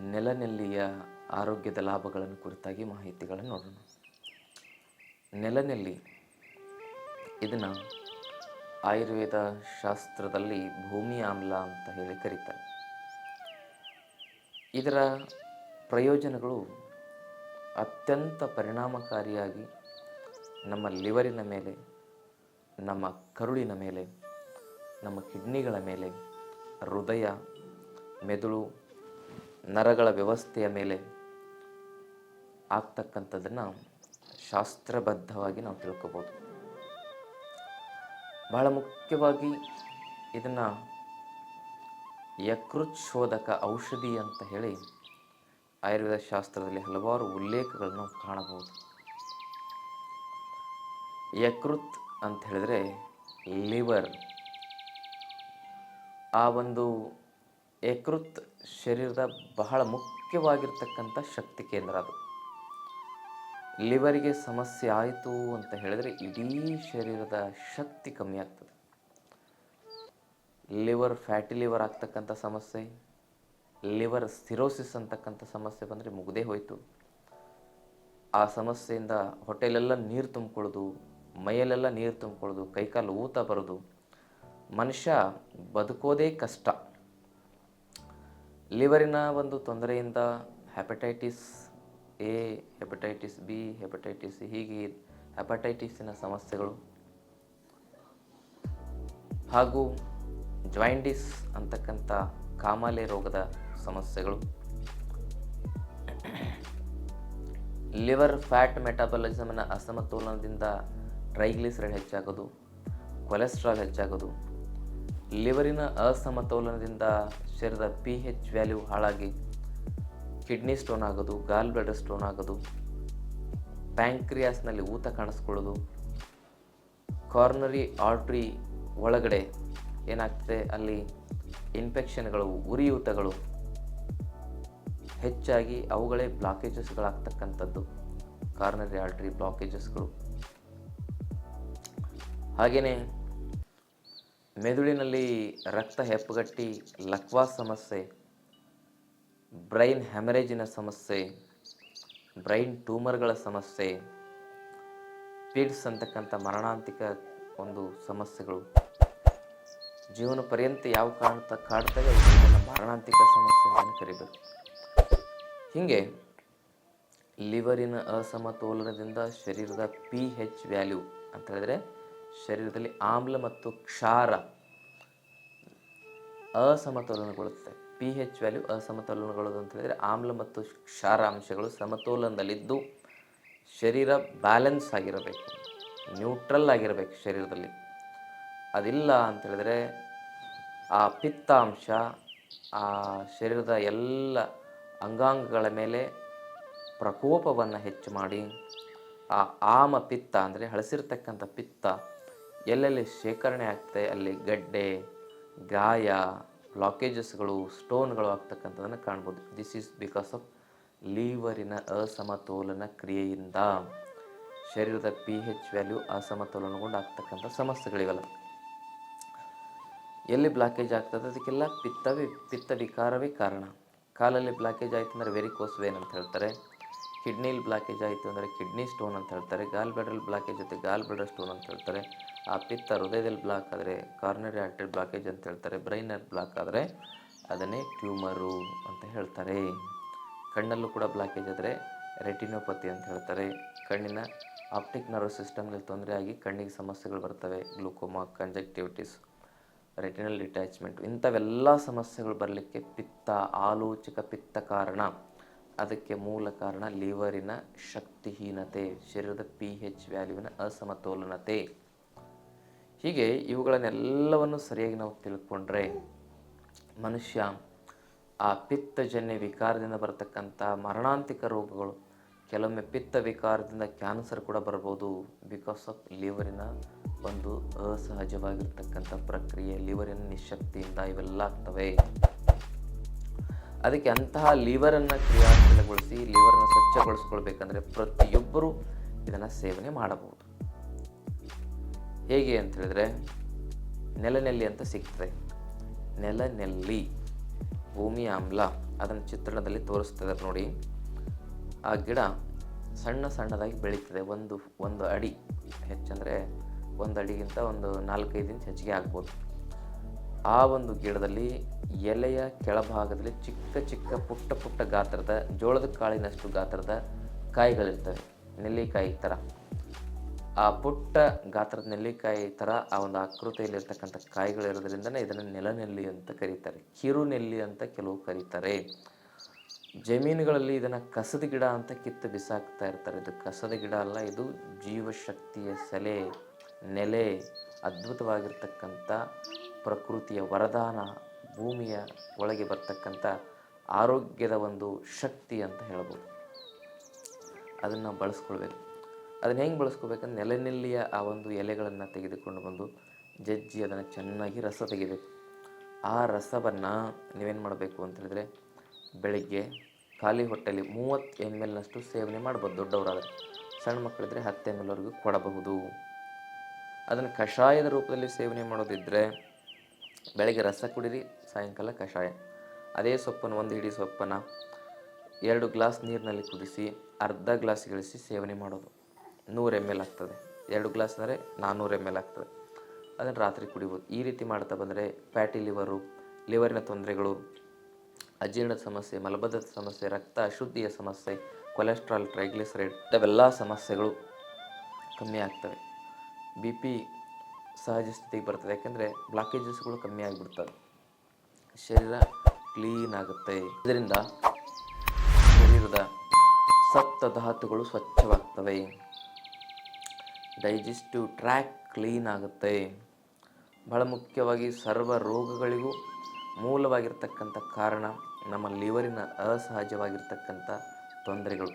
ನೆಲನೆಲ್ಲಿಯ ಆರೋಗ್ಯದ ಲಾಭಗಳನ್ನು ಕುರಿತಾಗಿ ಮಾಹಿತಿಗಳನ್ನು ನೋಡೋಣ. ನೆಲನೆಲ್ಲಿ, ಇದನ್ನು ಆಯುರ್ವೇದ ಶಾಸ್ತ್ರದಲ್ಲಿ ಭೂಮಿ ಆಮ್ಲ ಅಂತ ಹೇಳಿ ಕರೀತಾರೆ. ಇದರ ಪ್ರಯೋಜನಗಳು ಅತ್ಯಂತ ಪರಿಣಾಮಕಾರಿಯಾಗಿ ನಮ್ಮ ಲಿವರಿನ ಮೇಲೆ, ನಮ್ಮ ಕರುಳಿನ ಮೇಲೆ, ನಮ್ಮ ಕಿಡ್ನಿಗಳ ಮೇಲೆ, ಹೃದಯ, ಮೆದುಳು ನರಗಳ ವ್ಯವಸ್ಥೆಯ ಮೇಲೆ ಆಗ್ತಕ್ಕಂಥದ್ದನ್ನು ಶಾಸ್ತ್ರಬದ್ಧವಾಗಿ ನಾವು ತಿಳ್ಕೋಬೋದು. ಬಹಳ ಮುಖ್ಯವಾಗಿ ಇದನ್ನು ಶೋಧಕ ಔಷಧಿ ಅಂತ ಹೇಳಿ ಆಯುರ್ವೇದ ಶಾಸ್ತ್ರದಲ್ಲಿ ಹಲವಾರು ಉಲ್ಲೇಖಗಳನ್ನು ಕಾಣಬಹುದು. ಯಕೃತ್ ಅಂತ ಹೇಳಿದ್ರೆ ಲಿವರ್. ಆ ಒಂದು ಯಕೃತ್ ಶರೀರದ ಬಹಳ ಮುಖ್ಯವಾಗಿರ್ತಕ್ಕಂಥ ಶಕ್ತಿ ಕೇಂದ್ರ ಅದು. ಲಿವರಿಗೆ ಸಮಸ್ಯೆ ಆಯಿತು ಅಂತ ಹೇಳಿದರೆ ಇಡೀ ಶರೀರದ ಶಕ್ತಿ ಕಮ್ಮಿ ಆಗ್ತದೆ. ಲಿವರ್ ಫ್ಯಾಟಿ ಲಿವರ್ ಆಗ್ತಕ್ಕಂಥ ಸಮಸ್ಯೆ, ಲಿವರ್ ಸ್ಥಿರೋಸಿಸ್ ಅಂತಕ್ಕಂಥ ಸಮಸ್ಯೆ ಬಂದರೆ ಮುಗದೇ ಹೋಯಿತು. ಆ ಸಮಸ್ಯೆಯಿಂದ ಹೊಟ್ಟೆಲೆಲ್ಲ ನೀರು ತುಂಬಿಕೊಳ್ಳೋದು, ಮೈಯಲ್ಲೆಲ್ಲ ನೀರು ತುಂಬಿಕೊಳ್ಳೋದು, ಕೈಕಾಲು ಊತ ಬರೋದು, ಮನುಷ್ಯ ಬದುಕೋದೇ ಕಷ್ಟ. ಲಿವರಿನ ಒಂದು ತೊಂದರೆಯಿಂದ hepatitis A hepatitis B hepatitis ಹೀಗೆ ಹೆಪಟೈಟಿಸಿನ ಸಮಸ್ಯೆಗಳು ಹಾಗೂ ಜಾಯಿಂಡಿಸ್ ಅಂತಕ್ಕಂಥ ಕಾಮಾಲೆ ರೋಗದ ಸಮಸ್ಯೆಗಳು. ಲಿವರ್ ಫ್ಯಾಟ್ ಮೆಟಾಬಲಿಸಮ್ನ ಅಸಮತೋಲನದಿಂದ ಟ್ರೈಗ್ಲಿಸರೈಡ್ ಹೆಚ್ಚಾಗೋದು, ಕೊಲೆಸ್ಟ್ರಾಲ್ ಹೆಚ್ಚಾಗೋದು ಲಿವರಿನ ಅಸಮತೋಲನದಿಂದ ಶರೀರದ ಪಿ ಹೆಚ್ ವ್ಯಾಲ್ಯೂ ಹಾಳಾಗಿ, ಕಿಡ್ನಿ ಸ್ಟೋನ್ ಆಗೋದು, ಗಾಲ್ ಬ್ಲಡರ್ ಸ್ಟೋನ್ ಆಗೋದು, ಪ್ಯಾಂಕ್ರಿಯಾಸ್ನಲ್ಲಿ ಊತ ಕಾಣಿಸ್ಕೊಳ್ಳೋದು, ಕಾರ್ನರಿ ಆರ್ಟ್ರಿ ಒಳಗಡೆ ಏನಾಗ್ತದೆ? ಅಲ್ಲಿ ಇನ್ಫೆಕ್ಷನ್ಗಳು ಉರಿಯೂತಗಳು ಹೆಚ್ಚಾಗಿ ಅವುಗಳೇ ಬ್ಲಾಕೇಜಸ್ಗಳಾಗ್ತಕ್ಕಂಥದ್ದು, ಕಾರ್ನರಿ ಆರ್ಟ್ರಿ ಬ್ಲಾಕೇಜಸ್ಗಳು. ಹಾಗೆಯೇ ಮೆದುಳಿನಲ್ಲಿ ರಕ್ತ ಹೆಪ್ಪುಗಟ್ಟಿ ಲಕ್ವಾ ಸಮಸ್ಯೆ, ಬ್ರೈನ್ ಹ್ಯಾಮರೇಜಿನ ಸಮಸ್ಯೆ, ಬ್ರೈನ್ ಟ್ಯೂಮರ್ಗಳ ಸಮಸ್ಯೆ, ಪಿಡ್ಸ್ ಅಂತಕ್ಕಂಥ ಮರಣಾಂತಿಕ ಒಂದು ಸಮಸ್ಯೆಗಳು. ಜೀವನ ಪರ್ಯಂತ ಯಾವ ಕಾಣ್ತಾ ಕಾಡ್ತವೆ ಮರಣಾಂತಿಕ ಸಮಸ್ಯೆ ಅಂತ ಕರಿಬೇಕು. ಹೀಗೆ ಲಿವರಿನ ಅಸಮತೋಲನದಿಂದ ಶರೀರದ ಪಿ ಹೆಚ್ ವ್ಯಾಲ್ಯೂ ಅಂತ ಹೇಳಿದ್ರೆ ಶರೀರದಲ್ಲಿ ಆಮ್ಲ ಮತ್ತು ಕ್ಷಾರ ಅಸಮತೋಲನಗೊಳ್ಳುತ್ತೆ. ಪಿ ಹೆಚ್ ವ್ಯಾಲ್ಯೂ ಅಸಮತೋಲನಗೊಳ್ಳೋದು ಅಂತ ಹೇಳಿದರೆ ಆಮ್ಲ ಮತ್ತು ಕ್ಷಾರ ಅಂಶಗಳು ಸಮತೋಲನದಲ್ಲಿದ್ದು ಶರೀರ ಬ್ಯಾಲೆನ್ಸ್ ಆಗಿರಬೇಕು ನ್ಯೂಟ್ರಲ್ ಆಗಿರಬೇಕು ಶರೀರದಲ್ಲಿ. ಅದಿಲ್ಲ ಅಂತ ಹೇಳಿದರೆ ಆ ಪಿತ್ತಾಂಶ, ಆ ಶರೀರದ ಎಲ್ಲ ಅಂಗಾಂಗಗಳ ಮೇಲೆ ಪ್ರಕೋಪವನ್ನು ಹೆಚ್ಚು ಮಾಡಿ, ಆ ಆಮ ಪಿತ್ತ ಅಂದರೆ ಹಳಸಿರ್ತಕ್ಕಂಥ ಪಿತ್ತ ಎಲ್ಲೆಲ್ಲಿ ಶೇಖರಣೆ ಆಗ್ತದೆ, ಅಲ್ಲಿ ಗಡ್ಡೆ, ಗಾಯ ಬ್ಲಾಕೇಜಸ್ಗಳು ಸ್ಟೋನ್ಗಳು ಆಗ್ತಕ್ಕಂಥದ್ದನ್ನು ಕಾಣ್ಬೋದು. ದಿಸ್ ಈಸ್ ಬಿಕಾಸ್ ಆಫ್ ಲೀವರಿನ ಅಸಮತೋಲನ ಕ್ರಿಯೆಯಿಂದ. ಶರೀರದ ಪಿ ಹೆಚ್ ವ್ಯಾಲ್ಯೂ ಅಸಮತೋಲನಗೊಂಡು ಆಗ್ತಕ್ಕಂಥ ಸಮಸ್ಯೆಗಳಿವೆಲ್ಲ. ಎಲ್ಲಿ ಬ್ಲಾಕೇಜ್ ಆಗ್ತದೆ, ಅದಕ್ಕೆಲ್ಲ ಪಿತ್ತವೇ ಪಿತ್ತ ವಿಕಾರವೇ ಕಾರಣ. ಕಾಲಲ್ಲಿ ಬ್ಲಾಕೇಜ್ ಆಯಿತು ಅಂದರೆ ವೆರಿಕೋಸ್ ವೇನ್ ಅಂತ ಹೇಳ್ತಾರೆ. ಕಿಡ್ನಿಲಿ ಬ್ಲಾಕೇಜ್ ಆಯಿತು ಅಂದರೆ ಕಿಡ್ನಿ ಸ್ಟೋನ್ ಅಂತ ಹೇಳ್ತಾರೆ. ಗಾಲ್ ಬ್ಲಾಕೇಜ್ ಜೊತೆ ಗಾಲ್ ಸ್ಟೋನ್ ಅಂತ ಹೇಳ್ತಾರೆ. ಆ ಪಿತ್ತ ಹೃದಯದಲ್ಲಿ ಬ್ಲಾಕ್ ಆದರೆ ಕಾರ್ನರಿ ಆರ್ಟರಿ ಬ್ಲಾಕೇಜ್ ಅಂತ ಹೇಳ್ತಾರೆ ಬ್ರೈನಲ್ಲಿ ಬ್ಲಾಕ್ ಆದರೆ ಅದನ್ನೇ ಟ್ಯೂಮರು ಅಂತ ಹೇಳ್ತಾರೆ. ಕಣ್ಣಲ್ಲೂ ಕೂಡ ಬ್ಲಾಕೇಜ್ ಆದರೆ ರೆಟಿನೋಪತಿ ಅಂತ ಹೇಳ್ತಾರೆ. ಕಣ್ಣಿನ ಆಪ್ಟಿಕ್ ನರ್ವ್ ಸಿಸ್ಟಮ್ನಲ್ಲಿ ತೊಂದರೆ ಆಗಿ ಕಣ್ಣಿಗೆ ಸಮಸ್ಯೆಗಳು ಬರ್ತವೆ ಗ್ಲೂಕೋಮಾ ಕಂಜೆಕ್ಟಿವಿಟೀಸ್ ರೆಟಿನಲ್ ಡಿಟ್ಯಾಚ್ಮೆಂಟ್ ಇಂಥವೆಲ್ಲ ಸಮಸ್ಯೆಗಳು ಬರಲಿಕ್ಕೆ ಪಿತ್ತ, ಆಲೋಚಕ ಪಿತ್ತ ಕಾರಣ. ಅದಕ್ಕೆ ಮೂಲ ಕಾರಣ ಲಿವರಿನ ಶಕ್ತಿಹೀನತೆ, ಶರೀರದ ಪಿ ಹೆಚ್ ವ್ಯಾಲ್ಯೂವಿನ ಅಸಮತೋಲನತೆ. ಹೀಗೆ ಇವುಗಳನ್ನೆಲ್ಲವನ್ನು ಸರಿಯಾಗಿ ನಾವು ತಿಳ್ಕೊಂಡ್ರೆ ಮನುಷ್ಯ ಆ ಪಿತ್ತಜನ್ಯ ವಿಕಾರದಿಂದ ಬರತಕ್ಕಂಥ ಮರಣಾಂತಿಕ ರೋಗಗಳು, ಕೆಲವೊಮ್ಮೆ ಪಿತ್ತ ವಿಕಾರದಿಂದ ಕ್ಯಾನ್ಸರ್ ಕೂಡ ಬರ್ಬೋದು ಬಿಕಾಸ್ ಆಫ್ ಲಿವರಿನ ಒಂದು ಅಸಹಜವಾಗಿರ್ತಕ್ಕಂಥ ಪ್ರಕ್ರಿಯೆ ಲಿವರಿನ ನಿಶಕ್ತಿಯಿಂದ ಇವೆಲ್ಲ ಆಗ್ತವೆ. ಅದಕ್ಕೆ ಅಂತಹ ಲಿವರನ್ನು ಕ್ರಿಯಾಶೀಲಗೊಳಿಸಿ ಲಿವರನ್ನು ಸ್ವಚ್ಛಗೊಳಿಸ್ಕೊಳ್ಬೇಕಂದ್ರೆ ಪ್ರತಿಯೊಬ್ಬರೂ ಇದನ್ನು ಸೇವನೆ ಮಾಡಬಹುದು. ಹೇಗೆ ಅಂತ ಹೇಳಿದ್ರೆ, ನೆಲನೆಲ್ಲಿ ಅಂತ ಸಿಗ್ತದೆ ನೆಲನೆಲ್ಲಿ ಭೂಮಿ ಆಮ್ಲ ಅದನ್ನು ಚಿತ್ರಣದಲ್ಲಿ ತೋರಿಸ್ತದೆ ನೋಡಿ. ಆ ಗಿಡ ಸಣ್ಣ ಸಣ್ಣದಾಗಿ ಬೆಳೀತದೆ. ಒಂದು ಒಂದು ಅಡಿ ಹೆಚ್ಚಂದರೆ ಒಂದು ಅಡಿಗಿಂತ ಒಂದು ನಾಲ್ಕೈದು ಇಂಚ್ ಹೆಚ್ಚಿಗೆ ಆಗ್ಬೋದು. ಆ ಒಂದು ಗಿಡದಲ್ಲಿ ಎಲೆಯ ಕೆಳಭಾಗದಲ್ಲಿ ಚಿಕ್ಕ ಚಿಕ್ಕ, ಪುಟ್ಟ ಪುಟ್ಟ ಗಾತ್ರದ ಜೋಳದ ಕಾಳಿನಷ್ಟು ಗಾತ್ರದ ಕಾಯಿಗಳಿರ್ತವೆ. ನೆಲ್ಲಿಕಾಯಿ ಥರ ಆ ಪುಟ್ಟ ಗಾತ್ರದ ನೆಲ್ಲಿಕಾಯಿ ಥರ ಆ ಒಂದು ಆಕೃತಿಯಲ್ಲಿರ್ತಕ್ಕಂಥ ಕಾಯಿಗಳಿರೋದ್ರಿಂದನೇ ಇದನ್ನು ನೆಲನೆಲ್ಲಿ ಅಂತ ಕರೀತಾರೆ ಕಿರು ನೆಲ್ಲಿ ಅಂತ ಕೆಲವು ಕರೀತಾರೆ. ಜಮೀನುಗಳಲ್ಲಿ ಇದನ್ನು ಕಸದ ಗಿಡ ಅಂತ ಕಿತ್ತು ಬಿಸಾಕ್ತಾ ಇರ್ತಾರೆ. ಇದು ಕಸದ ಗಿಡ ಅಲ್ಲ, ಇದು ಜೀವಶಕ್ತಿಯ ಸೆಲೆ, ನೆಲೆ, ಅದ್ಭುತವಾಗಿರ್ತಕ್ಕಂಥ ಪ್ರಕೃತಿಯ ವರದಾನ, ಭೂಮಿಯ ಒಳಗೆ ಬರ್ತಕ್ಕಂಥ ಆರೋಗ್ಯದ ಒಂದು ಶಕ್ತಿ ಅಂತ ಹೇಳ್ಬೋದು. ಅದನ್ನು ಬಳಸ್ಕೊಳ್ಬೇಕು. ಅದನ್ನು ಹೆಂಗೆ ಬಳಸ್ಕೋಬೇಕಂದ್ರೆ ನೆಲನೆಲ್ಲಿಯ ಆ ಒಂದು ಎಲೆಗಳನ್ನು ತೆಗೆದುಕೊಂಡು ಬಂದು ಜಜ್ಜಿ ಅದನ್ನು ಚೆನ್ನಾಗಿ ರಸ ತೆಗಿಬೇಕು ಆ ರಸವನ್ನು ನೀವೇನು ಮಾಡಬೇಕು ಅಂತ ಹೇಳಿದ್ರೆ ಬೆಳಿಗ್ಗೆ ಖಾಲಿ ಹೊಟ್ಟೆಯಲ್ಲಿ ಮೂವತ್ತು ಎಂ ಎಲ್ನಷ್ಟು ಸೇವನೆ ಮಾಡ್ಬೋದು ದೊಡ್ಡವರಾದರೆ. ಸಣ್ಣ ಮಕ್ಕಳಿದ್ರೆ ಹತ್ತು ಎಂ ಎಲ್ವರೆಗೂ ಕೊಡಬಹುದು. ಅದನ್ನು ಕಷಾಯದ ರೂಪದಲ್ಲಿ ಸೇವನೆ ಮಾಡೋದಿದ್ದರೆ ಬೆಳಗ್ಗೆ ರಸ ಕುಡಿರಿ, ಸಾಯಂಕಾಲ ಕಷಾಯ. ಅದೇ ಸೊಪ್ಪನ್ನು ಒಂದು ಹಿಡಿ ಸೊಪ್ಪನ್ನು ಎರಡು ಗ್ಲಾಸ್ ನೀರಿನಲ್ಲಿ ಕುದಿಸಿ, ಅರ್ಧ ಗ್ಲಾಸ್ ಇಳಿಸಿ ಸೇವನೆ ಮಾಡೋದು. ನೂರು ಎಂ ಎಲ್ ಆಗ್ತದೆ. ಎರಡು ಗ್ಲಾಸ್ ಅಂದರೆ ನಾನ್ನೂರು ಎಂ ಎಲ್ ಆಗ್ತದೆ. ಅದನ್ನು ರಾತ್ರಿ ಕುಡಿಬೋದು. ಈ ರೀತಿ ಮಾಡ್ತಾ ಬಂದರೆ ಫ್ಯಾಟಿ ಲಿವರು ಲಿವರಿನ ತೊಂದರೆಗಳು ಅಜೀರ್ಣದ ಸಮಸ್ಯೆ ಮಲಬದ್ಧದ ಸಮಸ್ಯೆ, ರಕ್ತ ಅಶುದ್ಧಿಯ ಸಮಸ್ಯೆ ಕೊಲೆಸ್ಟ್ರಾಲ್ ಟ್ರೈಗ್ಲಿಸರೈಡ್ ಇಂಥವೆಲ್ಲ ಸಮಸ್ಯೆಗಳು ಕಮ್ಮಿ ಆಗ್ತವೆ. ಬಿ ಪಿ ಸಹಜ ಸ್ಥಿತಿಗೆ ಬರ್ತದೆ. ಯಾಕೆಂದರೆ ಬ್ಲಾಕೇಜಸ್ಗಳು ಕಮ್ಮಿ ಆಗಿಬಿಡ್ತವೆ. ಶರೀರ ಕ್ಲೀನ್ ಆಗುತ್ತೆ. ಇದರಿಂದ ಶರೀರದ ಸಪ್ತ ಧಾತುಗಳು ಸ್ವಚ್ಛವಾಗ್ತವೆ. ಡೈಜೆಸ್ಟಿವ್ ಟ್ರ್ಯಾಕ್ ಕ್ಲೀನ್ ಆಗುತ್ತೆ. ಬಹಳ ಮುಖ್ಯವಾಗಿ ಸರ್ವ ರೋಗಗಳಿಗೂ ಮೂಲವಾಗಿರ್ತಕ್ಕಂಥ ಕಾರಣ ನಮ್ಮ ಲಿವರಿನ ಅಸಹಜವಾಗಿರ್ತಕ್ಕಂಥ ತೊಂದರೆಗಳು.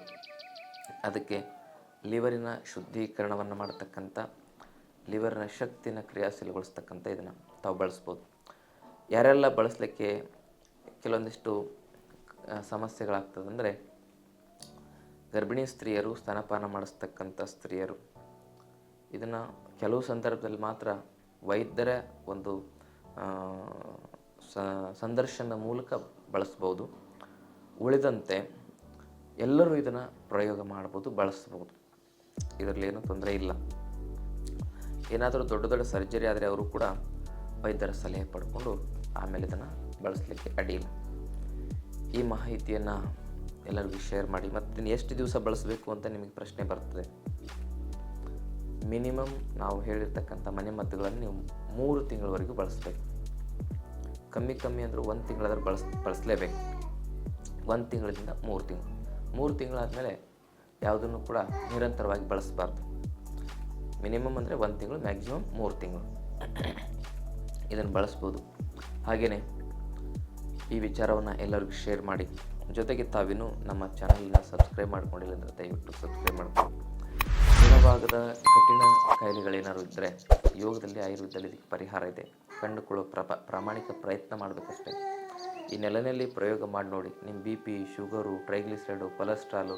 ಅದಕ್ಕೆ ಲಿವರಿನ ಶುದ್ಧೀಕರಣವನ್ನು ಮಾಡತಕ್ಕಂಥ, ಲಿವರ್ನ ಶಕ್ತಿನ ಕ್ರಿಯಾಶೀಲಗೊಳಿಸ್ತಕ್ಕಂಥ ಇದನ್ನು ತಾವು ಬಳಸ್ಬೋದು. ಯಾರೆಲ್ಲ ಬಳಸಲಿಕ್ಕೆ ಕೆಲವೊಂದಿಷ್ಟು ಸಮಸ್ಯೆಗಳಾಗ್ತದೆ ಅಂದರೆ ಗರ್ಭಿಣಿ ಸ್ತ್ರೀಯರು ಸ್ತನಪಾನ ಮಾಡಿಸ್ತಕ್ಕಂಥ ಸ್ತ್ರೀಯರು. ಇದನ್ನು ಕೆಲವು ಸಂದರ್ಭದಲ್ಲಿ ಮಾತ್ರ ವೈದ್ಯರ ಒಂದು ಸಂದರ್ಶನದ ಮೂಲಕ ಬಳಸ್ಬೋದು. ಉಳಿದಂತೆ ಎಲ್ಲರೂ ಇದನ್ನು ಪ್ರಯೋಗ ಮಾಡ್ಬೋದು, ಬಳಸ್ಬೋದು. ಇದರಲ್ಲಿ ಏನೂ ತೊಂದರೆ ಇಲ್ಲ. ಏನಾದರೂ ದೊಡ್ಡ ದೊಡ್ಡ ಸರ್ಜರಿ ಆದರೆ ಅವರು ಕೂಡ ವೈದ್ಯರ ಸಲಹೆ ಪಡ್ಕೊಂಡು ಆಮೇಲೆ ಇದನ್ನು ಬಳಸಲಿಕ್ಕೆ ಅಡಿಯಿಲ್ಲ ಈ ಮಾಹಿತಿಯನ್ನು ಎಲ್ಲರಿಗೂ ಶೇರ್ ಮಾಡಿ. ಮತ್ತು ಎಷ್ಟು ದಿವಸ ಬಳಸಬೇಕು ಅಂತ ನಿಮಗೆ ಪ್ರಶ್ನೆ ಬರ್ತದೆ. ಮಿನಿಮಮ್ ನಾವು ಹೇಳಿರ್ತಕ್ಕಂಥ ಮನೆ ಮದ್ದುಗಳನ್ನು ನೀವು ಮೂರು ತಿಂಗಳವರೆಗೂ ಬಳಸಬೇಕು. ಕಮ್ಮಿ ಕಮ್ಮಿ ಅಂದರೂ ಒಂದು ತಿಂಗಳಾದ್ರೂ ಬಳಸ್, ಬಳಸಲೇಬೇಕು. ಒಂದು ತಿಂಗಳಿಂದ ಮೂರು ತಿಂಗಳು. ಮೂರು ತಿಂಗಳಾದಮೇಲೆ ಯಾವುದನ್ನು ಕೂಡ ನಿರಂತರವಾಗಿ ಬಳಸಬಾರ್ದು. ಮಿನಿಮಮ್ ಅಂದರೆ ಒಂದು ತಿಂಗಳು, ಮ್ಯಾಕ್ಸಿಮಮ್ ಮೂರು ತಿಂಗಳು. ಇದನ್ನು ಬಳಸ್ಬೋದು. ಹಾಗೆಯೇ ಈ ವಿಚಾರವನ್ನು ಎಲ್ಲರಿಗೂ ಶೇರ್ ಮಾಡಿ. ಜೊತೆಗೆ ತಾವಿನೂ ನಮ್ಮ ಚಾನಲ್ನ ಸಬ್ಸ್ಕ್ರೈಬ್ ಮಾಡ್ಕೊಂಡಿಲ್ಲ ಅಂದರೆ ದಯವಿಟ್ಟು ಸಬ್ಸ್ಕ್ರೈಬ್ ಮಾಡ್ಕೊಳ್ಳಿ. ಗುಣಭಾಗದ ಕಠಿಣ ಕಾಯಿಲೆಗಳೇನಾದ್ರು ಇದ್ದರೆ ಯೋಗದಲ್ಲಿ ಆಯುರ್ವೇದದಲ್ಲಿ ಇದಕ್ಕೆ ಪರಿಹಾರ ಇದೆ. ಕಂಡುಕೊಳ್ಳೋ ಪ್ರಪ, ಪ್ರಾಮಾಣಿಕ ಪ್ರಯತ್ನ ಮಾಡಬೇಕಷ್ಟೇ. ಈ ನೆಲನಲ್ಲಿ ಪ್ರಯೋಗ ಮಾಡಿ ನೋಡಿ. ನಿಮ್ಮ B P, sugar, triglyceride, cholesterol,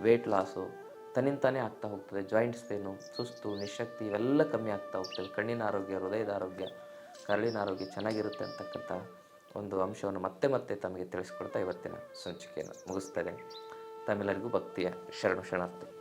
weight loss ತನ್ನಿಂತಾನೇ ಆಗ್ತಾ ಹೋಗ್ತದೆ. ಜಾಯಿಂಟ್ಸ್ ಪೇನು, ಸುಸ್ತು, ನಿಶಕ್ತಿ ಇವೆಲ್ಲ ಕಮ್ಮಿ ಆಗ್ತಾ ಹೋಗ್ತದೆ. ಕಣ್ಣಿನ ಆರೋಗ್ಯ, ಹೃದಯದ ಆರೋಗ್ಯ, ಕರಳಿನ ಆರೋಗ್ಯ ಚೆನ್ನಾಗಿರುತ್ತೆ ಅಂತಕ್ಕಂಥ ಒಂದು ಅಂಶವನ್ನು ಮತ್ತೆ ಮತ್ತೆ ತಮಗೆ ತಿಳಿಸ್ಕೊಡ್ತಾ ಇವತ್ತಿನ ಸಂಚಿಕೆಯನ್ನು ಮುಗಿಸ್ತೇನೆ. ತಮ್ಮೆಲ್ಲರಿಗೂ ಭಕ್ತಿಯ ಶರಣು ಶರಣಾರ್ಥಿ.